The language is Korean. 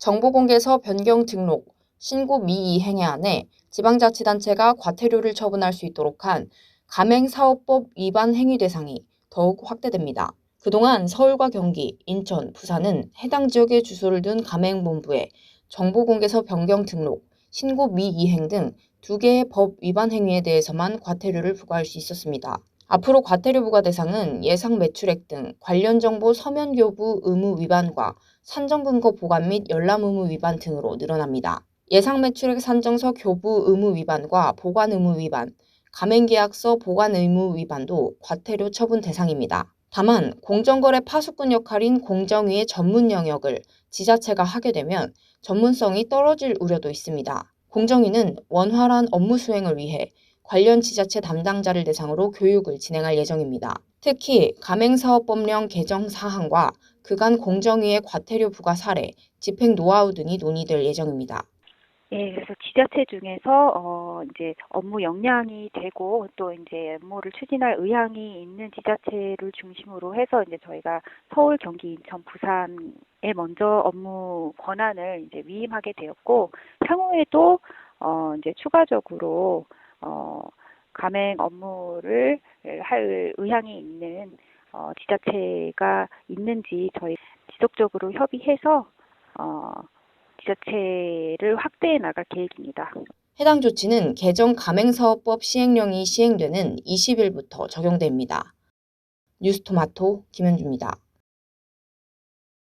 정보공개서 변경 등록, 신고 미이 행위 안에 지방자치단체가 과태료를 처분할 수 있도록 한 가맹사업법 위반 행위 대상이 더욱 확대됩니다. 그동안 서울과 경기, 인천, 부산은 해당 지역에 주소를 둔 가맹본부에 정보공개서 변경 등록, 신고 미이행 등 두 개의 법 위반 행위에 대해서만 과태료를 부과할 수 있었습니다. 앞으로 과태료 부과 대상은 예상 매출액 등 관련 정보 서면 교부 의무 위반과 산정 근거 보관 및 열람 의무 위반 등으로 늘어납니다. 예상 매출액 산정서 교부 의무 위반과 보관 의무 위반, 가맹계약서 보관 의무 위반도 과태료 처분 대상입니다. 다만 공정거래 파수꾼 역할인 공정위의 전문 영역을 지자체가 하게 되면 전문성이 떨어질 우려도 있습니다. 공정위는 원활한 업무 수행을 위해 관련 지자체 담당자를 대상으로 교육을 진행할 예정입니다. 특히 가맹사업법령 개정 사항과 그간 공정위의 과태료 부과 사례, 집행 노하우 등이 논의될 예정입니다. 예, 그래서 지자체 중에서 어 이제 업무 역량이 되고 또 이제 업무를 추진할 의향이 있는 지자체를 중심으로 해서 이제 저희가 서울, 경기, 인천, 부산에 먼저 업무 권한을 이제 위임하게 되었고 향후에도 어 이제 추가적으로 어 가맹 업무를 할 의향이 있는 어 지자체가 있는지 저희 지속적으로 협의해서 어 지자체를 확대해 나갈 계획입니다. 해당 조치는 개정 가맹사업법 시행령이 시행되는 20일부터 적용됩니다. 뉴스토마토 김현주입니다.